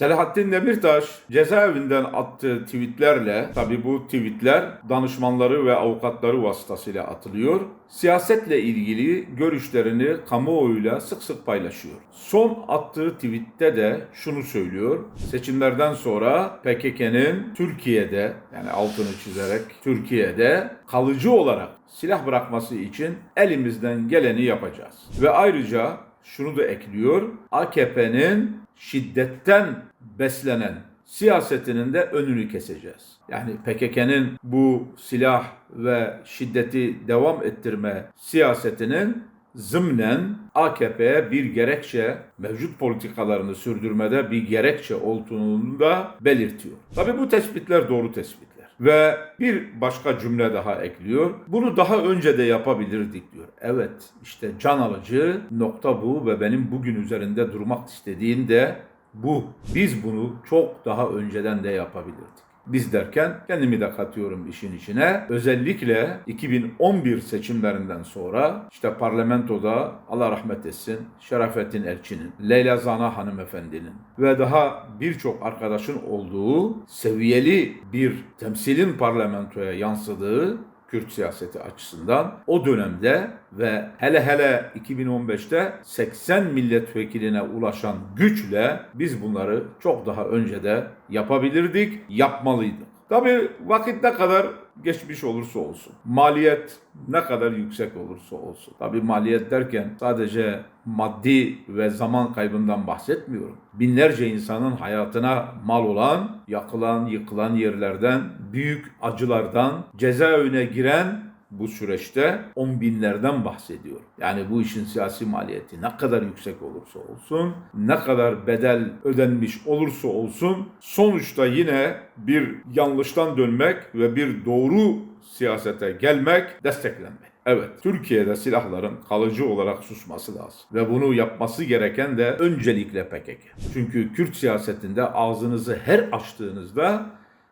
Selahattin Demirtaş cezaevinden attığı tweetlerle, tabi bu tweetler danışmanları ve avukatları vasıtasıyla atılıyor. Siyasetle ilgili görüşlerini kamuoyuyla sık sık paylaşıyor. Son attığı tweette de şunu söylüyor. Seçimlerden sonra PKK'nın Türkiye'de yani altını çizerek Türkiye'de kalıcı olarak silah bırakması için elimizden geleni yapacağız. Ve ayrıca şunu da ekliyor. AKP'nin şiddetten beslenen siyasetinin de önünü keseceğiz. Yani PKK'nın bu silah ve şiddeti devam ettirme siyasetinin zımnen AKP'ye bir gerekçe, mevcut politikalarını sürdürmede bir gerekçe olduğunu da belirtiyor. Tabii bu tespitler doğru tespitler. Ve bir başka cümle daha ekliyor. Bunu daha önce de yapabilirdik diyor. Evet işte can alıcı nokta bu ve benim bugün üzerinde durmak istediğim de bu. Biz bunu çok daha önceden de yapabilirdik. Biz derken kendimi de katıyorum işin içine. Özellikle 2011 seçimlerinden sonra işte parlamentoda Allah rahmet etsin Şerafettin Elçi'nin, Leyla Zana hanımefendinin ve daha birçok arkadaşın olduğu seviyeli bir temsilin parlamentoya yansıdığı Kürt siyaseti açısından o dönemde ve hele hele 2015'te 80 milletvekiline ulaşan güçle biz bunları çok daha önce de yapabilirdik, yapmalıydık. Tabii vakit ne kadar geçmiş olursa olsun, maliyet ne kadar yüksek olursa olsun. Tabii maliyet derken sadece maddi ve zaman kaybından bahsetmiyorum. Binlerce insanın hayatına mal olan, yakılan, yıkılan yerlerden, büyük acılardan, cezaevine giren bu süreçte on binlerden bahsediyor. Yani bu işin siyasi maliyeti ne kadar yüksek olursa olsun, ne kadar bedel ödenmiş olursa olsun, sonuçta yine bir yanlıştan dönmek ve bir doğru siyasete gelmek, desteklenmek. Evet, Türkiye'de silahların kalıcı olarak susması lazım. Ve bunu yapması gereken de öncelikle PKK. Çünkü Kürt siyasetinde ağzınızı her açtığınızda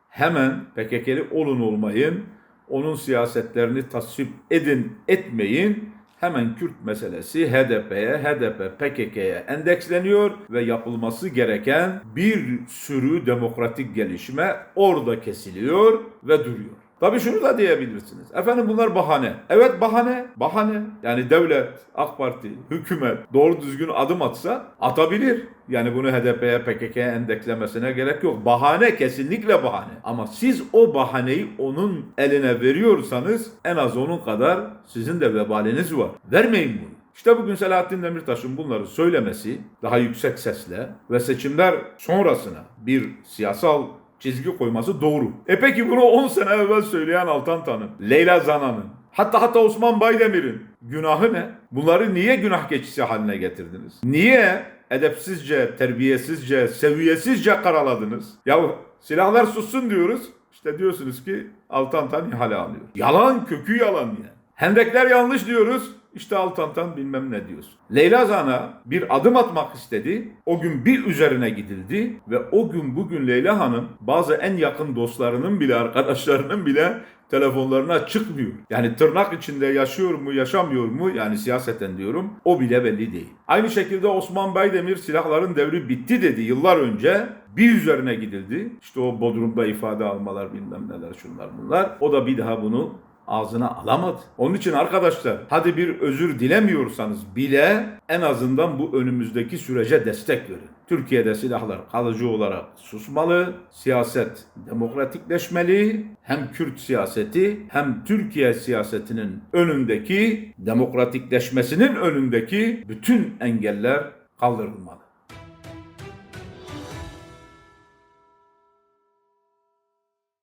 hemen PKK'li olun olmayın, onun siyasetlerini tasvip edin etmeyin hemen Kürt meselesi HDP'ye, HDP PKK'ye endeksleniyor ve yapılması gereken bir sürü demokratik gelişme orada kesiliyor ve duruyor. Tabii şunu da diyebilirsiniz. Efendim bunlar bahane. Evet bahane. Bahane. Yani devlet, AK Parti, hükümet doğru düzgün adım atsa atabilir. Yani bunu HDP'ye, PKK'ya endekslemesine gerek yok. Bahane kesinlikle bahane. Ama siz o bahaneyi onun eline veriyorsanız en az onun kadar sizin de vebaliniz var. Vermeyin bunu. İşte bugün Selahattin Demirtaş'ın bunları söylemesi daha yüksek sesle ve seçimler sonrasına bir siyasal çizgi koyması doğru. E peki bunu 10 sene evvel söyleyen Altan Tan'ın, Leyla Zana'nın, hatta hatta Osman Baydemir'in günahı ne? Bunları niye günah keçisi haline getirdiniz? Niye edepsizce, terbiyesizce, seviyesizce karaladınız? Ya silahlar sussun diyoruz. İşte diyorsunuz ki Altan Tan ihale alıyor. Yalan kökü yalan yani. Hendekler yanlış diyoruz. İşte Altantan bilmem ne diyorsun. Leyla Zana bir adım atmak istedi. O gün bir üzerine gidildi ve o gün bugün Leyla Hanım bazı en yakın dostlarının bile arkadaşlarının bile telefonlarına çıkmıyor. Yani tırnak içinde yaşıyor mu yaşamıyor mu yani siyaseten diyorum o bile belli değil. Aynı şekilde Osman Baydemir silahların devri bitti dedi yıllar önce. Bir üzerine gidildi. İşte o Bodrum'da ifade almalar bilmem neler şunlar bunlar. O da bir daha bunu ağzına alamadı. Onun için arkadaşlar hadi bir özür dilemiyorsanız bile en azından bu önümüzdeki sürece destek verin. Türkiye'de silahlar kalıcı olarak susmalı, siyaset demokratikleşmeli, hem Kürt siyaseti hem Türkiye siyasetinin önündeki demokratikleşmesinin önündeki bütün engeller kaldırılmalı.